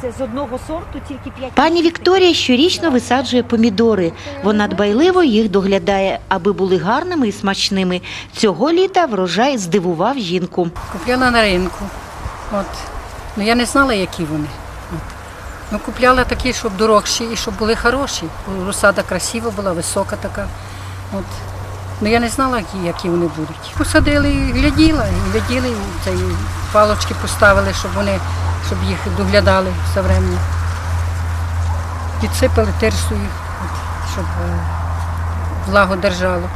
Це з одного сорту тільки 5 Пані Вікторія щорічно висаджує помідори. Вона дбайливо їх доглядає, аби були гарними і смачними. Цього літа врожай здивував жінку. Купляла на ринку. От. Ну я не знала, які вони. От. Ну, купляла такі, щоб дорожчі і щоб були хороші. Розсада красива була, висока така. От. Ну я не знала, які, які вони будуть. Посадили, гляділа, гляділи, це, палочки поставили, щоб вони, щоб їх доглядали все время. Підсипали тирсу їх, щоб е, влагу держало.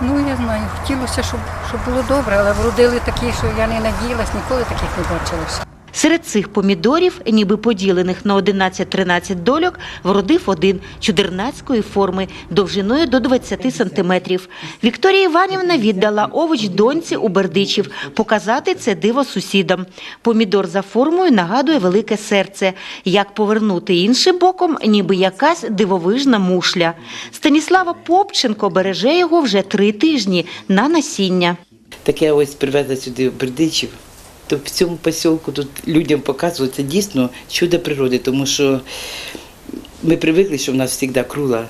Ну, я знаю, хотілося, щоб, щоб було добре, але вродили такі, що я не надіялась, ніколи таких не бачила. Серед цих помідорів, ніби поділених на 11-13 дольок, вродив один чудернацької форми довжиною до 20 сантиметрів. Вікторія Іванівна віддала овоч доньці у Бердичів показати це диво сусідам. Помідор за формою нагадує велике серце. Як повернути іншим боком, ніби якась дивовижна мушля. Станіслава Попченко береже його вже три тижні на насіння. Так я ось привезла сюди Бердичів. То в цьому посілку тут людям показувати дійсно чудо природи, тому що ми привикли, що в нас завжди кругла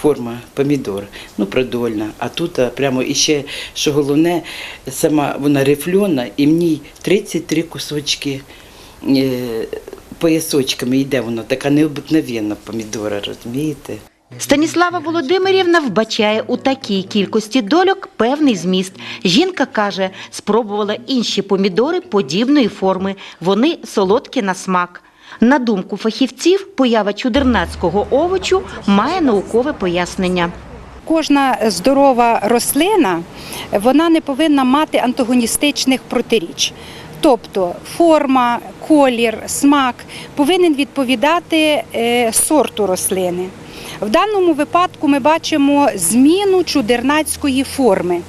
форма помідор, ну продольна. А тут а, прямо іще, що головне, сама вона рифльона, і в ній 33 кусочки е, поясочками йде вона, така необикновенна помідора, розумієте? Станіслава Володимирівна вбачає у такій кількості дольок певний зміст. Жінка каже, спробувала інші помідори подібної форми. Вони солодкі на смак. На думку фахівців, поява чудернацького овочу має наукове пояснення. Кожна здорова рослина вона не повинна мати антагоністичних протиріч. Тобто форма, колір, смак повинен відповідати е, сорту рослини. В даному випадку ми бачимо зміну чудернацької форми.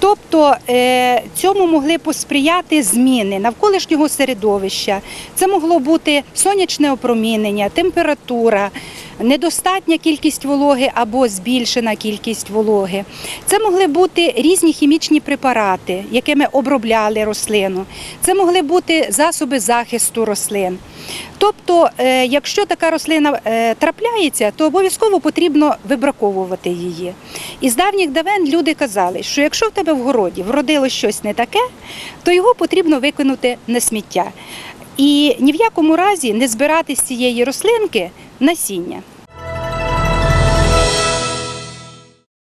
Тобто е, цьому могли посприяти зміни навколишнього середовища. Це могло бути сонячне опромінення, температура, недостатня кількість вологи або збільшена кількість вологи. Це могли бути різні хімічні препарати, якими обробляли рослину. Це могли бути засоби захисту рослин. Тобто, е, якщо така рослина е, трапляється, то обов'язково потрібно вибраковувати її. І з давніх давен люди казали, що якщо в тебе в городі вродило щось не таке, то його потрібно викинути на сміття. І ні в якому разі не збирати з цієї рослинки насіння.